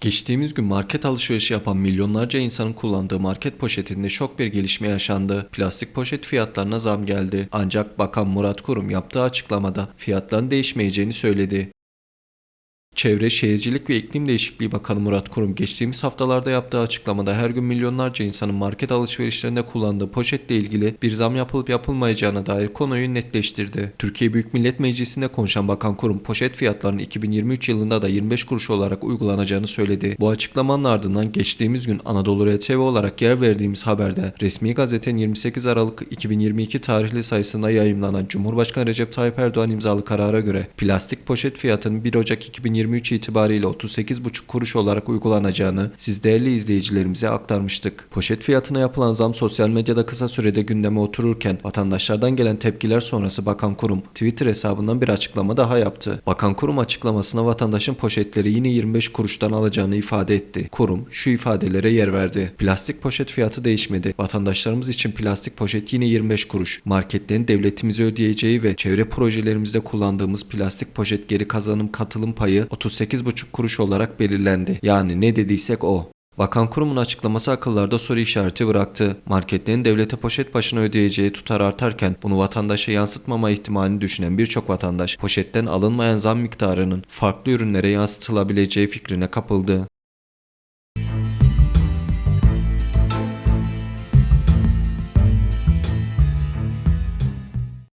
Geçtiğimiz gün market alışverişi yapan milyonlarca insanın kullandığı market poşetinde şok bir gelişme yaşandı. Plastik poşet fiyatlarına zam geldi. Ancak Bakan Murat Kurum yaptığı açıklamada fiyatların değişmeyeceğini söyledi. Çevre, Şehircilik ve İklim Değişikliği Bakanı Murat Kurum geçtiğimiz haftalarda yaptığı açıklamada her gün milyonlarca insanın market alışverişlerinde kullandığı poşetle ilgili bir zam yapılıp yapılmayacağına dair konuyu netleştirdi. Türkiye Büyük Millet Meclisi'nde konuşan Bakan Kurum poşet fiyatlarının 2023 yılında da 25 kuruş olarak uygulanacağını söyledi. Bu açıklamanın ardından geçtiğimiz gün Anadolu RTV olarak yer verdiğimiz haberde resmi gazetenin 28 Aralık 2022 tarihli sayısında yayımlanan Cumhurbaşkanı Recep Tayyip Erdoğan imzalı karara göre plastik poşet fiyatının 1 Ocak 2023 itibariyle 38,5 kuruş olarak uygulanacağını siz değerli izleyicilerimize aktarmıştık. Poşet fiyatına yapılan zam sosyal medyada kısa sürede gündeme otururken vatandaşlardan gelen tepkiler sonrası Bakan Kurum Twitter hesabından bir açıklama daha yaptı. Bakan Kurum açıklamasına vatandaşın poşetleri yine 25 kuruştan alacağını ifade etti. Kurum şu ifadelere yer verdi. Plastik poşet fiyatı değişmedi. Vatandaşlarımız için plastik poşet yine 25 kuruş. Marketlerin devletimize ödeyeceği ve çevre projelerimizde kullandığımız plastik poşet geri kazanım katılım payı 38,5 kuruş olarak belirlendi. Yani ne dediysek o. Bakan kurumun açıklaması akıllarda soru işareti bıraktı. Marketlerin devlete poşet başına ödeyeceği tutar artarken bunu vatandaşa yansıtmama ihtimalini düşünen birçok vatandaş poşetten alınmayan zam miktarının farklı ürünlere yansıtılabileceği fikrine kapıldı.